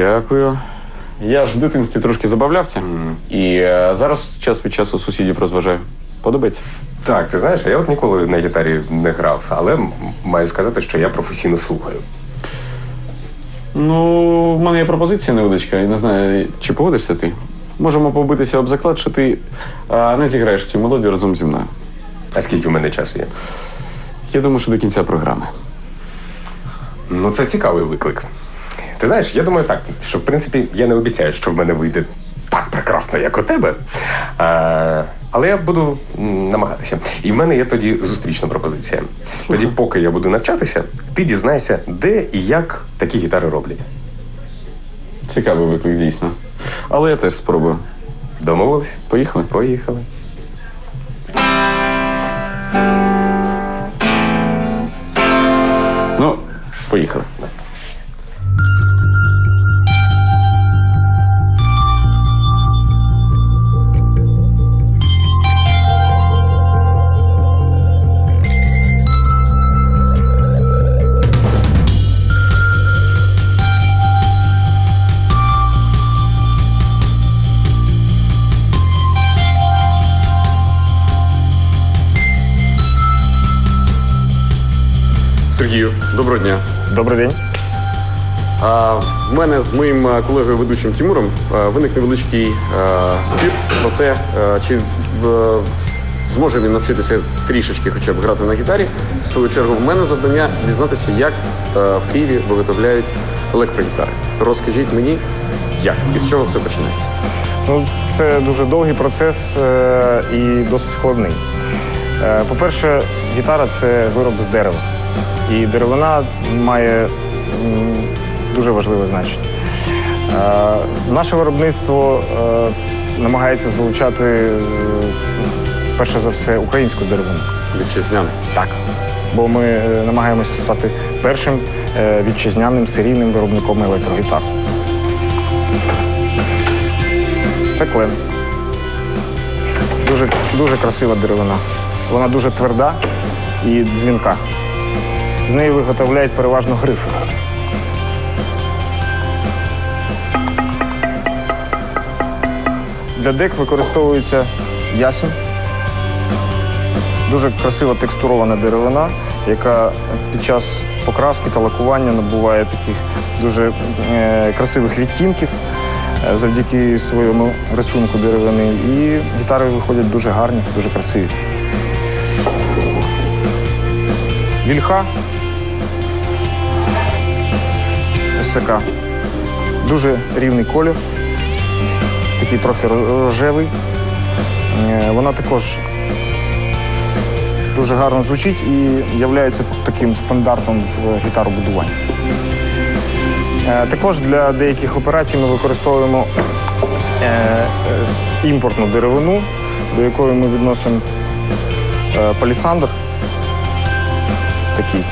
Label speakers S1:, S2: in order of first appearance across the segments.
S1: Дякую. Я ж в дитинстві трошки забавлявся. І е, зараз час від часу сусідів розважаю. Подобається?
S2: Так, ти знаєш, я от ніколи на гітарі не грав, але м- маю сказати, що я професійно слухаю.
S1: Ну, в мене є пропозиція невеличка, і не знаю, чи погодишся ти. Можемо побитися об заклад, що ти а, не зіграєш цю мелодію разом зі мною.
S2: А скільки в мене часу є?
S1: Я думаю, що до кінця програми.
S2: Ну, це цікавий виклик. Ти знаєш, я думаю так, що в принципі я не обіцяю, що в мене вийде так прекрасно, як у тебе. А, але я буду намагатися. І в мене є тоді зустрічна пропозиція. Тоді, поки я буду навчатися, ти дізнайся, де і як такі гітари роблять.
S1: Цікавий виклик, дійсно. Але я теж спробую.
S2: Домовились?
S1: Поїхали?
S2: Поїхали.
S1: Ну, поїхали. Доброго дня.
S3: Добрий день.
S1: А, в мене з моїм е, колегою ведучим Тимуром е, виник невеличкий е, спір про те, е, чи в- зможе він навчитися трішечки хоча б грати на гітарі. В свою чергу, в мене завдання дізнатися, як е, в Києві виготовляють електрогітари. Розкажіть мені, як і з чого все починається.
S3: Ну, це дуже довгий процес е, і досить складний. Е, По-перше, гітара це вироб з дерева. І деревина має дуже важливе значення. Е, Наше виробництво е, намагається залучати, е, перше за все, українську деревину.
S1: Вітчизняний.
S3: Так. Бо ми намагаємося стати першим вітчизняним серійним виробником електрогітар. Це клен. Дуже, дуже красива деревина. Вона дуже тверда і дзвінка. З неї виготовляють переважно грифи. Для дек використовується ясень. Дуже красива текстурована деревина, яка під час покраски та лакування набуває таких дуже е, красивих відтінків е, завдяки своєму рисунку деревини. І гітари виходять дуже гарні, дуже красиві. Вільха. Ось. Дуже рівний колір, такий трохи рожевий. Е, Вона також дуже гарно звучить і є таким стандартом в гітаробудуванні. Е, Також для деяких операцій ми використовуємо е, імпортну деревину, до якої ми відносимо палісандр. Такий.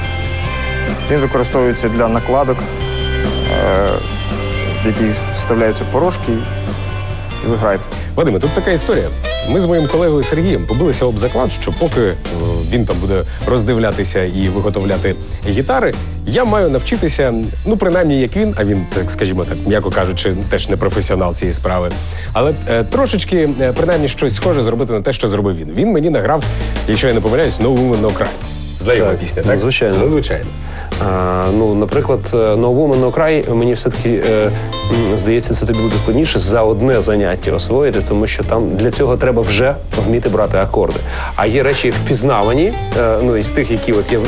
S3: Він використовується для накладок, в які вставляються порошки, і ви граєте.
S2: Вадиме, тут така історія. Ми з моїм колегою Сергієм побилися об заклад, що поки е, він там буде роздивлятися і виготовляти гітари, я маю навчитися, ну принаймні як він, а він, так скажімо так, м'яко кажучи, теж не професіонал цієї справи. Але е, трошечки, е, принаймні, щось схоже зробити на те, що зробив він. Він мені награв, якщо я не помиляюсь, «No Woman, No Cry». Знайома
S4: Так,
S2: пісня,
S4: ну,
S2: так?
S4: звичайно.
S2: Ну, звичайно.
S4: А, ну, наприклад, No Woman No Cry, мені все-таки е, здається, це тобі буде складніше за одне заняття освоїти, тому що там для цього треба вже вміти брати акорди. А є речі впізнавані, е, ну із тих, які от є,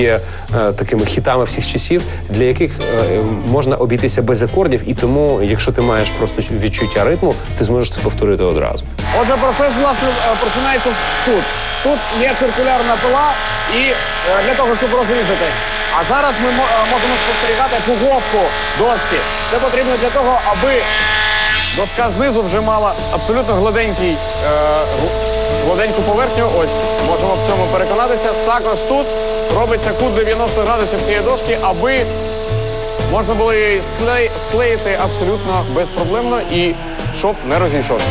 S4: є е, такими хітами всіх часів, для яких е, можна обійтися без акордів, і тому, якщо ти маєш просто відчуття ритму, ти зможеш це повторити одразу.
S5: Отже, процес власне е, починається тут. Тут є циркулярна пила, і е, для того, щоб розрізати. А зараз ми е, можемо спостерігати пуговку дошки. Це потрібно для того, аби доска знизу вже мала абсолютно гладенький, е, гладеньку поверхню. Ось можемо в цьому переконатися. Також тут робиться кут 90 градусів цієї дошки, аби можна було її склеїти абсолютно безпроблемно і шов не розійшовся.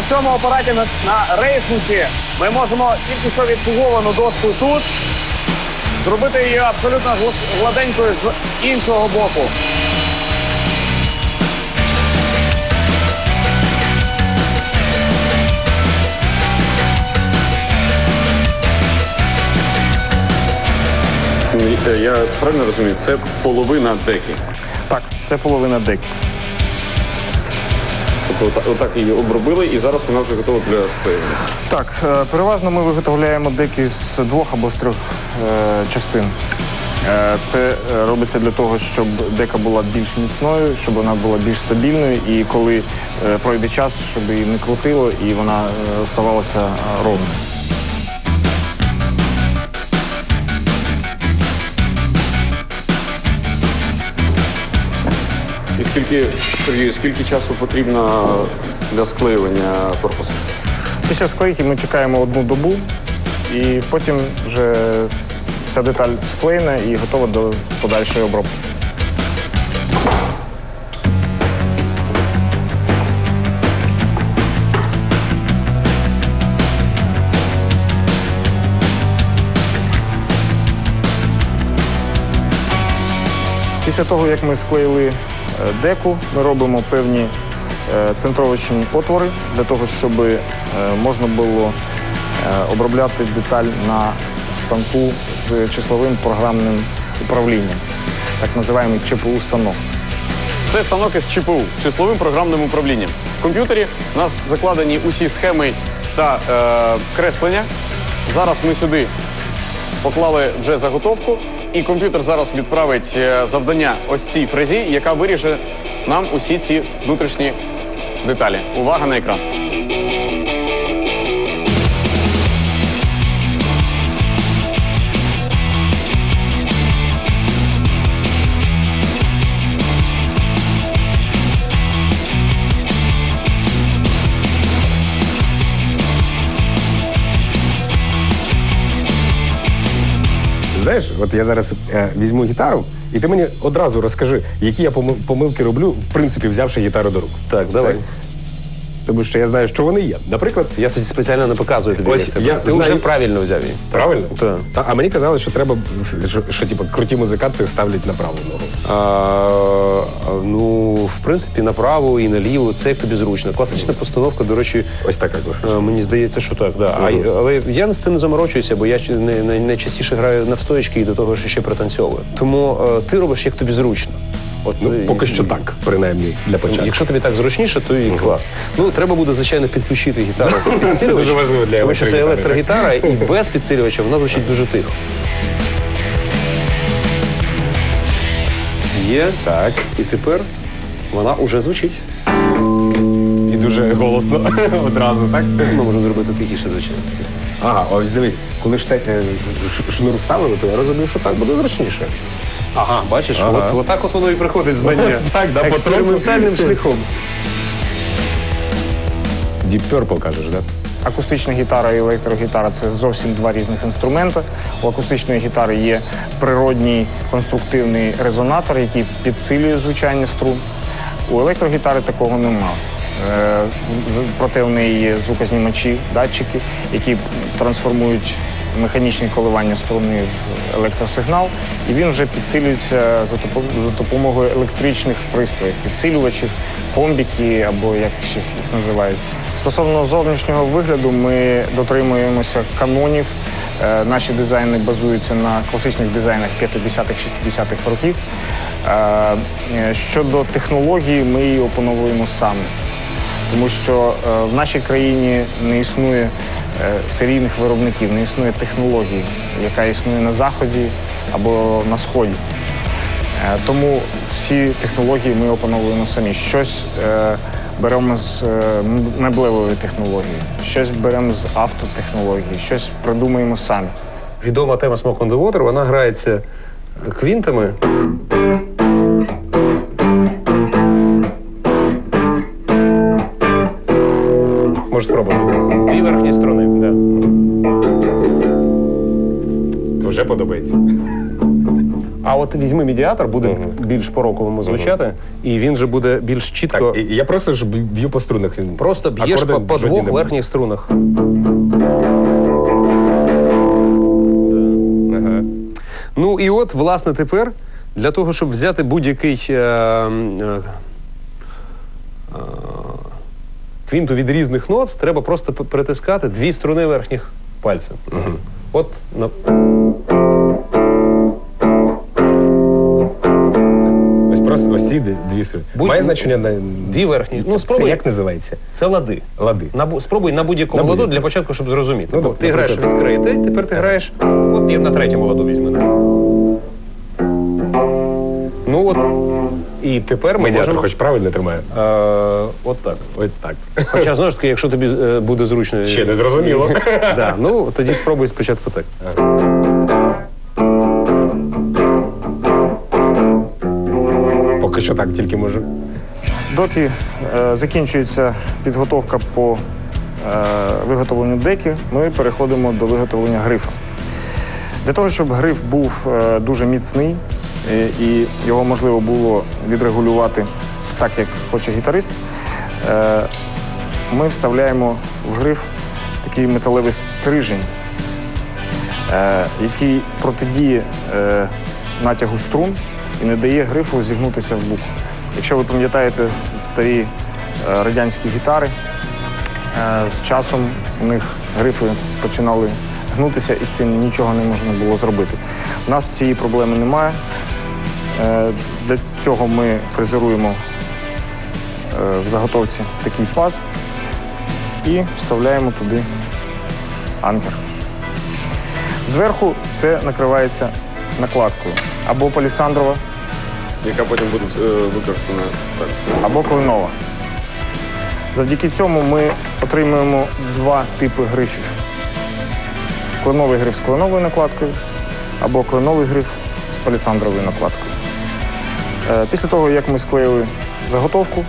S5: На цьому апараті на, на рейсниці ми можемо тільки що відфуговану дошку тут зробити її абсолютно гладенькою з іншого боку.
S1: Е, Я правильно розумію, це половина деки.
S3: Так, це половина деки.
S1: Тобто отак її обробили, і зараз вона вже готова для склеювання.
S3: Так, е, переважно ми виготовляємо деки з двох або з трьох е, частин. Е, Це робиться для того, щоб дека була більш міцною, щоб вона була більш стабільною, і коли пройде час, щоб її не крутило і вона ставалася ровною.
S1: Скільки, Сергію, скільки часу потрібно для склеювання корпусу?
S3: Після склейки ми чекаємо одну добу, і потім вже ця деталь склеєна і готова до подальшої обробки. Після того, як ми склеїли деку, ми робимо певні е, центровочні отвори для того, щоб е, можна було е, обробляти деталь на станку з числовим програмним управлінням, так називаємо ЧПУ станок.
S1: Це станок із ЧПУ, числовим програмним управлінням. В комп'ютері у нас закладені усі схеми та е, креслення. Зараз ми сюди поклали вже заготовку, і комп'ютер зараз відправить е, завдання ось цій фрезі, яка виріже нам усі ці внутрішні деталі. Увага на екран.
S2: Знаєш, от я зараз е, візьму гітару, і ти мені одразу розкажи, які я помил- помилки роблю, в принципі, взявши гітару до рук.
S4: Так, давай.
S2: Тому що я знаю, що вони є. Наприклад,
S4: Я тоді спеціально не показую тобі.
S2: Ось
S4: як це
S2: я.
S4: Ти
S2: знаю-
S4: вже правильно взяв її.
S2: правильно?
S4: Так.
S2: Та, а мені казали, що треба, що, що типу, круті музиканти ставлять на праву ногу.
S4: А, ну, в принципі, направо і наліво, це як тобі зручно. Класична постановка, до речі,
S2: Ось така класна.
S4: е, мені здається, що так. Да. А, але я з тим не заморочуюся, бо я ще не, не, найчастіше граю навстоячки і до того ж ще пританцьовую. Тому е, ти робиш як тобі зручно. От,
S2: Ну,
S4: е,
S2: поки що так, принаймні, для початку.
S4: Якщо тобі так зручніше, то і клас. Ну треба буде звичайно підключити гітару під підсилювач,
S2: дуже важливо для
S4: тому що це електрогітара, і без підсилювача вона звучить дуже тихо. Є так, і тепер вона уже звучить.
S2: І дуже голосно одразу, так?
S4: Ми можемо зробити тихіше, звичайно.
S2: Ага, ось дивись, коли штек, е, шнур вставили, то я розумію, що так буде зручніше.
S4: Ага, бачиш,
S2: Ага.
S4: От, отак от воно і приходить знання.
S2: Ось так, да,
S4: експериментальним шляхом.
S2: Deep Purple кажеш, так?
S3: Акустична гітара і електрогітара це зовсім два різних інструмента. У акустичної гітари є природній конструктивний резонатор, який підсилює звучання струн. У електрогітари такого немає. Е, Проте в неї є звукознімачі, датчики, які трансформують механічні коливання струни в електросигнал, і він вже підсилюється за допо- за допомогою електричних пристроїв, підсилювачів, комбіки або як ще їх називають. Стосовно зовнішнього вигляду, ми дотримуємося канонів. Е, Наші дизайни базуються на класичних дизайнах 50-х-60-х років. Е, е, Щодо технології, ми її опановуємо самі. Тому що в нашій країні не існує серійних виробників, не існує технології, яка існує на заході або на сході. Е, Тому всі технології ми опановуємо самі. Щось е, беремо з е, меблевої технології, щось беремо з автотехнології, щось придумуємо самі.
S4: Відома тема Smoke on the Water, вона грається квінтами. Можеш спробувати.
S2: Подобається.
S4: А от візьми медіатор, буде більш по-роковому звучати, і він же буде більш чітко.
S2: Так, і- і я просто ж б'ю- б'ю по струнах.
S4: Просто б'єш
S2: Акорди
S4: по, по
S2: жодні
S4: двох
S2: не
S4: верхніх струнах.
S2: Ага.
S4: Ну і от, власне, тепер для того, щоб взяти будь-який е, м, е, е, квінту від різних нот, треба просто п- притискати дві струни верхніх пальців. От на,
S2: Ось просто ось ці дві-.
S4: Будь-
S2: Має значення на
S4: дві верхні. Ну,
S2: Це як називається?
S4: Це лади.
S2: Лади.
S4: На, бу- спробуй на будь-якому ладу для початку, щоб зрозуміти.
S2: Ну,
S4: Бо ти граєш відкритий, тепер ти граєш. От я на третьому ладу візьми. Ну от. І тепер ми
S2: Медіатор
S4: можемо.
S2: хоч правильно тримає.
S4: Е, от так.
S2: Ось так.
S4: Хоча знову ж таки, якщо тобі е, буде зручно.
S2: Ще не зрозуміло.
S4: да, ну тоді спробуй спочатку так.
S2: Поки що так тільки можу.
S3: Доки е, закінчується підготовка по е, виготовленню деки, ми переходимо до виготовлення грифа. Для того, щоб гриф був е, дуже міцний е, і його можливо було відрегулювати так, як хоче гітарист, е, ми вставляємо в гриф такий металевий стрижень, е, який протидіє е, натягу струн і не дає грифу зігнутися в бук. Якщо ви пам'ятаєте старі е, радянські гітари, е, з часом у них грифи починали гнутися, і з цим нічого не можна було зробити. У нас цієї проблеми немає. Е, Для цього ми фрезеруємо е, в заготовці такий паз і вставляємо туди анкер. Зверху це накривається накладкою або палісандрова,
S1: яка потім буде е, використана також.
S3: або кленова. Завдяки цьому ми отримуємо два типи грифів: кленовий гриф з кленовою накладкою або кленовий гриф з палісандровою накладкою. Е, Після того, як ми склеїли заготовку,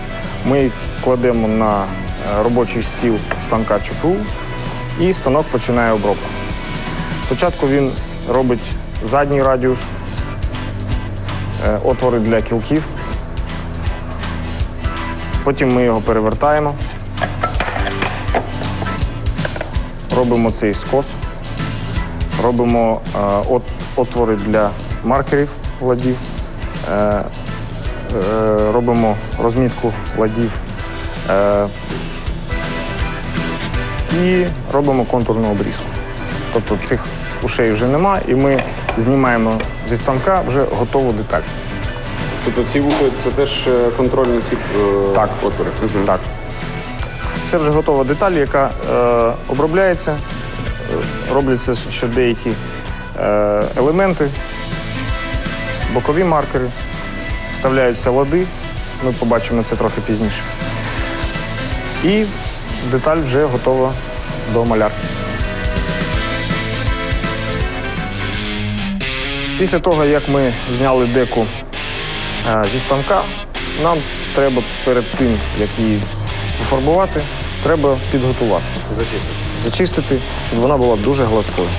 S3: ми кладемо на е, робочий стіл станка ЧПУ і станок починає обробку. Спочатку він робить задній радіус, е, отвори для кілків. Потім ми його перевертаємо, робимо цей скос, робимо отвори для маркерів ладів, робимо розмітку ладів е, і робимо контурну обрізку. Тобто цих ушей вже нема, і ми знімаємо зі станка вже готову деталь.
S1: Тобто ці вухи це теж е, контрольні ці е,
S3: Так.
S1: отвори.
S3: Так. Це вже готова деталь, яка е, обробляється. Е, Робляться ще деякі е, елементи, бокові маркери, вставляються лади. Ми побачимо це трохи пізніше. І деталь вже готова до малярки. Після того, як ми зняли деку е, зі станка, нам треба перед тим, як її пофарбувати, треба підготувати. Зачистити. Зачистити, щоб вона була дуже гладкою.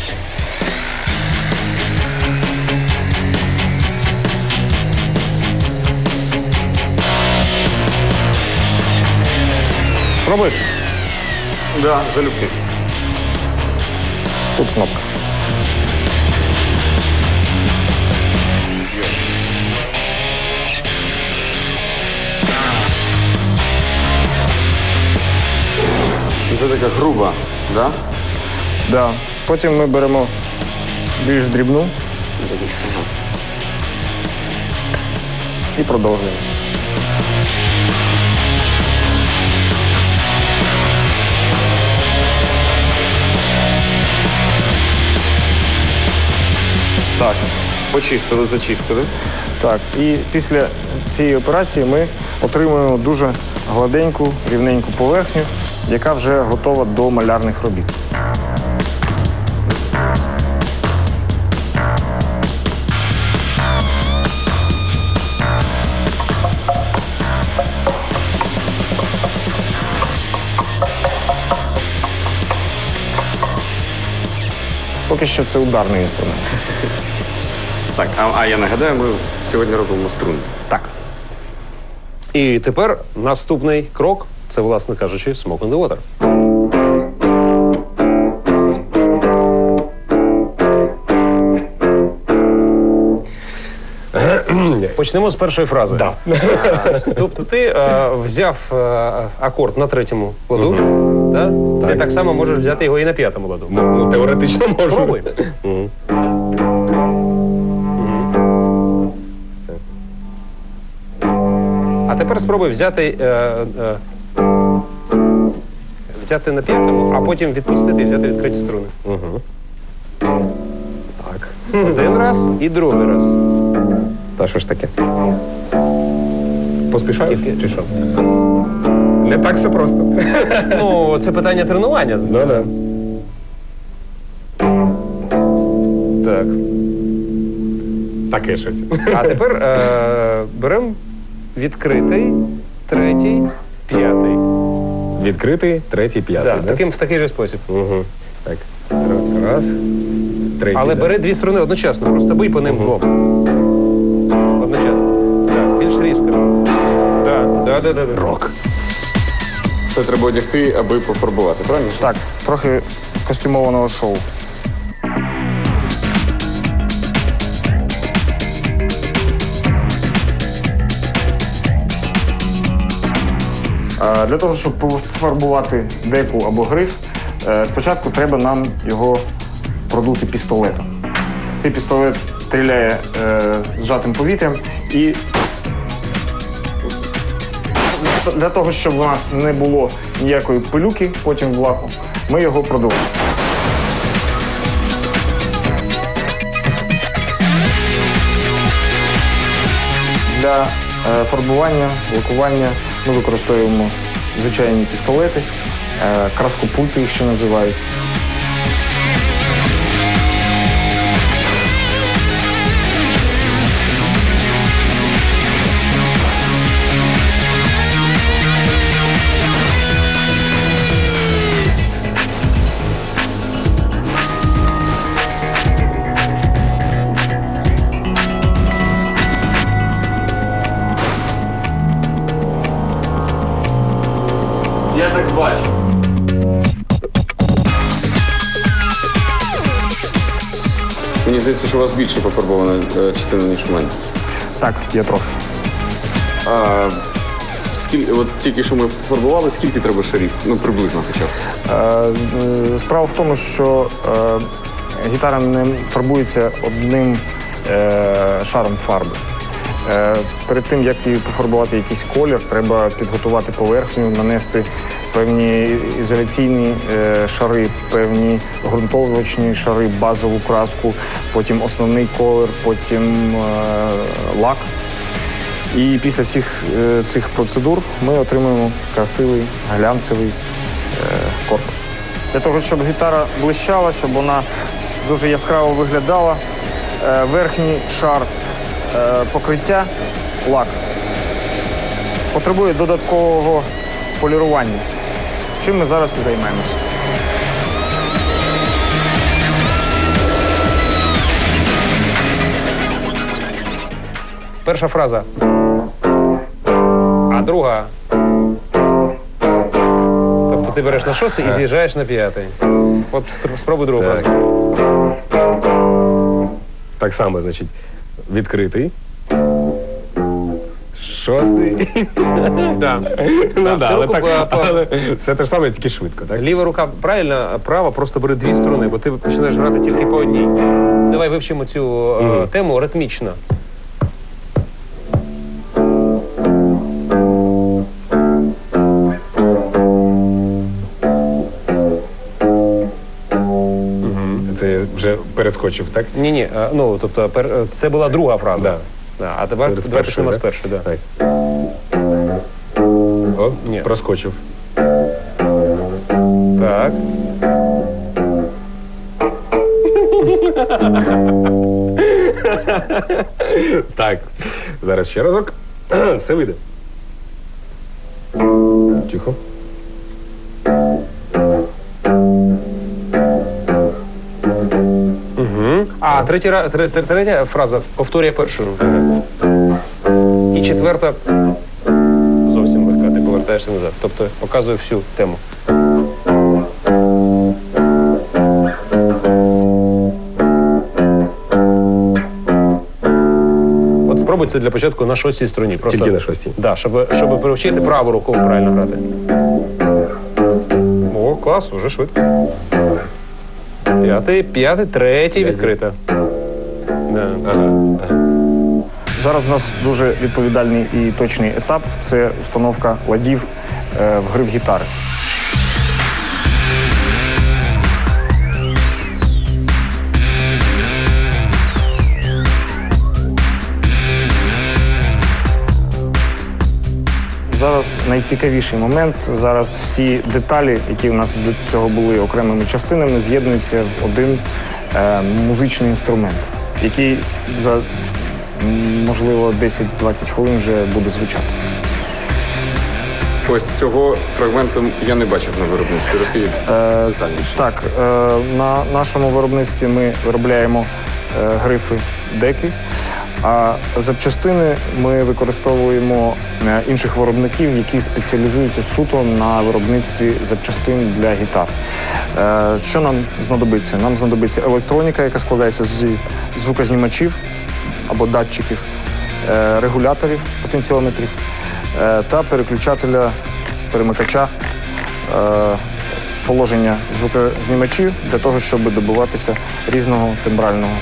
S2: Пробуєш?
S1: Да, залюбки.
S3: Тут кнопка.
S1: Це така груба, да?
S3: Да. Потім ми беремо більш дрібну і продовжуємо.
S1: Так. Почистили, зачистили.
S3: Так, і після цієї операції ми отримуємо дуже гладеньку, рівненьку поверхню, яка вже готова до малярних робіт. Поки що це ударний інструмент.
S1: Так, а, а я нагадаю, ми сьогодні робимо струн.
S3: Так.
S4: І тепер наступний крок це, власне кажучи, smoke on the water. Почнемо з першої фрази.
S2: Да.
S4: Тобто ти е, взяв е, акорд на третьому ладу, да? ти так само можеш взяти його і на п'ятому ладу.
S2: Ну, теоретично можу.
S4: Пробуй.
S2: Мгм.
S4: А тепер спробуй взяти. Е, е, взяти на п'ятому, а потім відпустити і взяти відкриті струни.
S2: Мгм. Так.
S4: Один раз і другий раз.
S2: Та що ж таке? Поспішаєш?
S4: Тільки-
S2: Чи що? Не так все просто.
S4: Ну, це питання тренування.
S2: Ну, да.
S4: Так.
S2: Таке щось.
S4: А тепер е, беремо відкритий, третій, п'ятий.
S2: Відкритий, третій, п'ятий.
S4: Да,
S2: да?
S4: таким, в такий же спосіб.
S2: Угу. Так. Раз. раз. Третій.
S4: Але
S2: да?
S4: бери дві струни одночасно, просто бий по ним двом. Одночасно. Так, більш різко. Так, да, да, да, да.
S2: Рок.
S1: Це треба одягти, аби пофарбувати, правильно?
S3: Так, трохи костюмованого шоу. Е, Для того, щоб пофарбувати деку або гриф, е, спочатку треба нам його продути пістолетом. Цей пістолет стріляє е, зжатим повітрям і для того, щоб у нас не було ніякої пилюки потім в лаку, ми його продовжимо. Для е, фарбування, лакування ми використовуємо звичайні пістолети, е, краскопульти їх ще називають.
S1: Вас більше пофарбована е, частина, ніж в мене.
S3: Так, є трохи.
S1: А, скільки, от тільки що ми фарбували, скільки треба шарів? Ну, приблизно хоча б.
S3: Е, е, Справа в тому, що е, гітара не фарбується одним е, шаром фарби. Е, Перед тим, як її пофарбувати якийсь колір, треба підготувати поверхню, нанести певні ізоляційні е, шари, певні ґрунтовочні шари, базову краску, потім основний колір, потім е, лак. І після всіх е, цих процедур ми отримуємо красивий глянцевий корпус. Для того, щоб гітара блищала, щоб вона дуже яскраво виглядала, верхній шар покриття лак потребує додаткового полірування. Чим ми зараз і займаємося.
S4: Перша фраза. А друга. Тобто ти береш на шостий і з'їжджаєш на п'ятий. От спробуй другу фразу.
S2: Так само, значить, відкритий. Шостий.
S4: Да.
S2: Ну да, але так,
S4: а, по-
S2: але все те ж саме, тільки швидко, так?
S4: Ліва рука правильна, а права просто бери дві струни, бо ти починаєш грати тільки по одній. Давай вивчимо цю е, тему ритмічно.
S2: Це я вже перескочив, так?
S4: Ні, ні, ну тобто пер, е, це була друга фраза.
S2: Да.
S4: Да, а тепер давай
S2: першої,
S4: почнемо
S2: да?
S4: з першої. Да.
S2: Так. О,
S4: Ні.
S2: проскочив.
S4: Так.
S2: Так. Зараз ще разок. Все вийде. Тихо.
S4: А третя, ра- тре- тре- третя фраза повторює першу. І четверта зовсім легка. Ти повертаєшся назад. Тобто показує всю тему. От спробуй це для початку на шостій струні. Просто,
S2: Тільки на шостій?
S4: Да, щоб, щоб привчити праву руку правильно грати. О, клас, уже швидко. П'ятий, п'ятий, третій відкрита. Да.
S3: Зараз у нас дуже відповідальний і точний етап це установка ладів е, в грив гітари. Зараз найцікавіший момент. Зараз всі деталі, які у нас до цього були окремими частинами, з'єднуються в один е, музичний інструмент, який за можливо 10-20 хвилин вже буде звучати.
S1: Ось цього фрагменту я не бачив на виробництві. Розкажіть
S3: Е,
S1: детальніше.
S3: Так, е, на нашому виробництві ми виробляємо е, грифи деки, а запчастини ми використовуємо е, інших виробників, які спеціалізуються суто на виробництві запчастин для гітар. Е, Що нам знадобиться? Нам знадобиться електроніка, яка складається з звукознімачів або датчиків, е, регуляторів потенціометрів та переключателя перемикача положення звукознімачів для того, щоб добиватися різного тембрального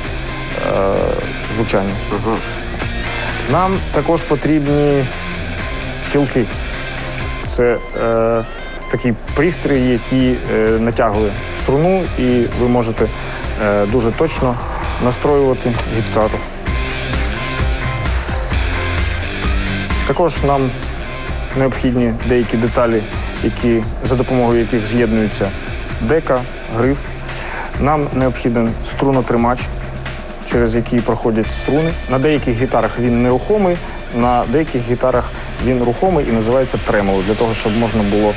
S3: е, звучання. Нам також потрібні кілки. Це е, такі пристрої, які е, натягує струну, і ви можете е, дуже точно настроювати гітару. Також нам необхідні деякі деталі, які, за допомогою яких з'єднуються дека, гриф. Нам необхіден струнотримач, через який проходять струни. На деяких гітарах він нерухомий, на деяких гітарах він рухомий і називається тремоло, для того, щоб можна було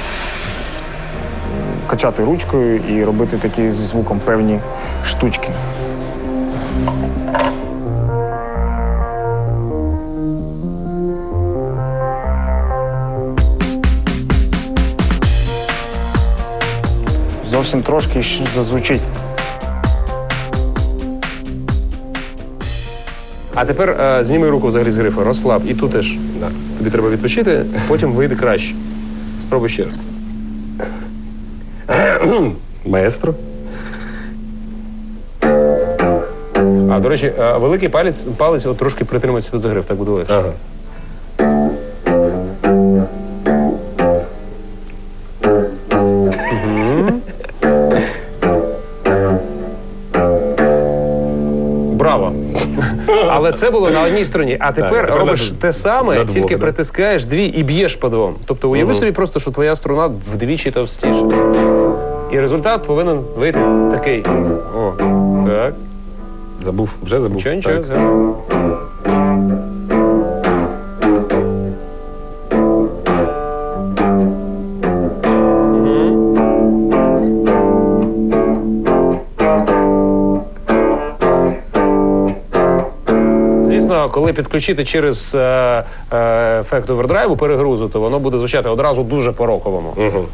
S3: качати ручкою і робити такі зі звуком певні штучки. Зовсім трошки зазвучить.
S4: А тепер е, зніми руку взагалі з грифа, розслаб і тут теж. Да. Тобі треба відпочити, потім вийде краще. Спробуй ще раз.
S2: Маестро.
S4: А до речі, е, великий палець, палець от трошки притримується тут за гриф, так буде легше.
S2: Ага.
S4: Але це було на одній стороні. А тепер,
S2: тепер
S4: робиш
S2: на-
S4: те саме,
S2: на двох,
S4: тільки
S2: да.
S4: притискаєш дві і б'єш по двом. Тобто уяви собі просто, що твоя струна вдвічі товстіша. І результат повинен вийти такий. О, так.
S2: Забув, вже забув.
S4: Нічого, нічого. Коли підключити через е, е, ефект овердрайву перегрузу, то воно буде звучати одразу дуже по-роковому.
S2: Мгм.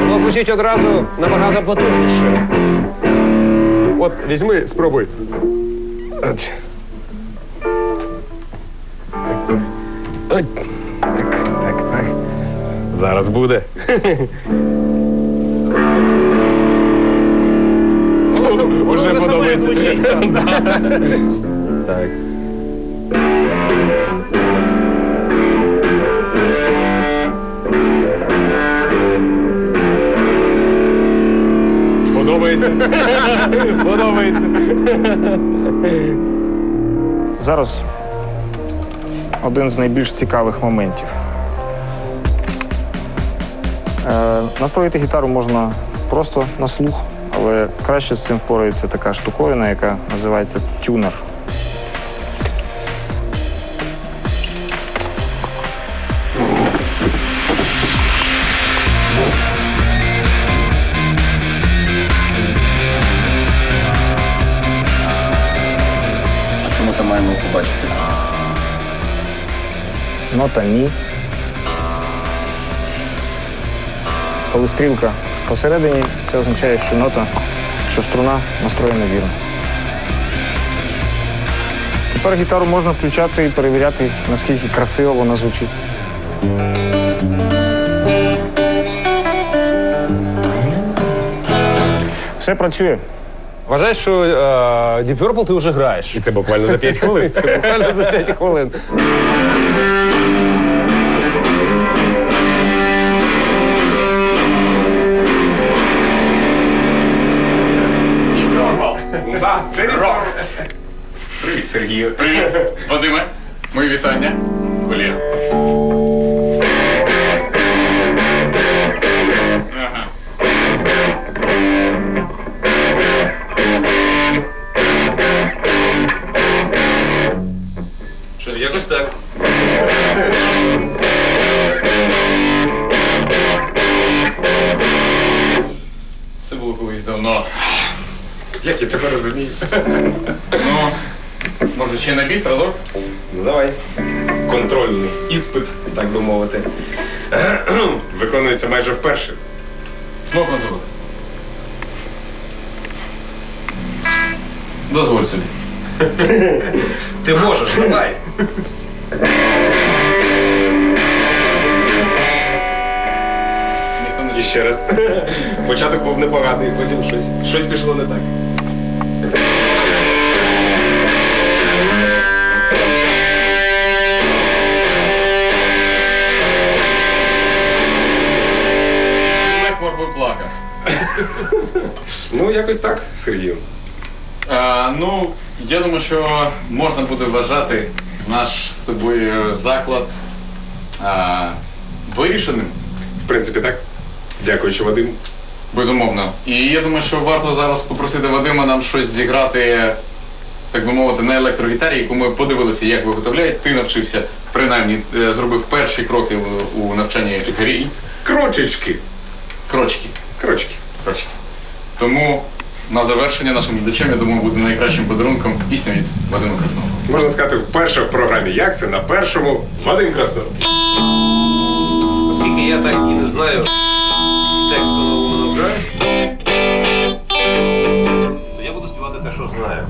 S4: Воно звучить одразу набагато потужніше. От візьми, спробуй.
S2: От. От. Так, так, так. Зараз буде. Уже подобається. Так. Подобається. Подобається.
S3: Зараз один з найбільш цікавих моментів. Е, настроїти гітару можна просто на слух, але краще з цим впорається така штуковина, яка називається тюнер. Що ми там маємо побачити? Нота мі. Коли стрілка посередині, це означає, що нота, що струна настроєна вірно. Тепер гітару можна включати і перевіряти, наскільки красиво вона звучить. Все працює.
S4: Вважаєш, що е, Deep Purple ти вже граєш.
S2: І це буквально за 5 хвилин.
S4: Це буквально за 5 хвилин.
S2: Це рок. Привіт, Сергію.
S5: Привіт, Вадиме. Мої вітання. Валія. Ага.
S4: Щось якось так.
S5: Це було колись давно.
S2: Як я тебе розумію?
S5: Ну, може ще на біс разок?
S2: Ну давай. Контрольний іспит, так би мовити. Виконується майже вперше.
S5: Знов назовути. Дозволь собі.
S4: Ти можеш, давай.
S5: Ніхто
S2: ще раз. Початок був непоганий, потім щось, щось пішло не так.
S5: Плакав.
S2: Ну, якось так, Сергію.
S5: А, ну, я думаю, що можна буде вважати наш з тобою заклад а, вирішеним.
S2: В принципі, так. Дякуючи Вадим.
S5: Безумовно. І я думаю, що варто зараз попросити Вадима нам щось зіграти, так би мовити, на електрогітарі, яку ми подивилися, як виготовляють. Ти навчився, принаймні, е, зробив перші кроки у- у навчанні грі.
S2: Крочечки.
S5: Крочки.
S2: Крочки.
S5: Крочки. Тому на завершення нашим глядачам, я думаю, буде найкращим подарунком пісня від Вадима Красного.
S2: Можна сказати, вперше в програмі Як це на першому Вадим Краснов.
S4: Оскільки я так і не знаю текст нового мене то я буду співати те, що знаю.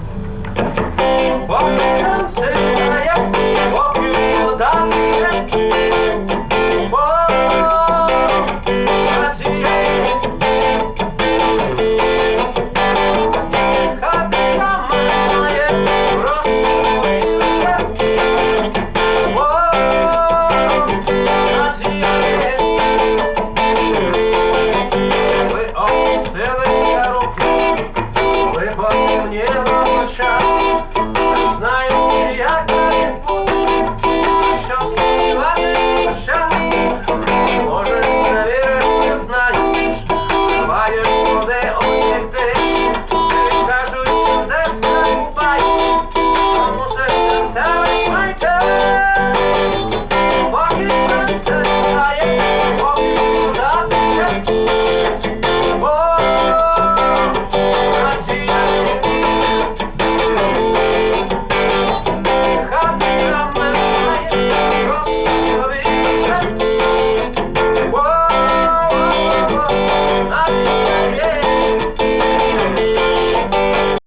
S4: Поки сонце сяє, поки вода тече,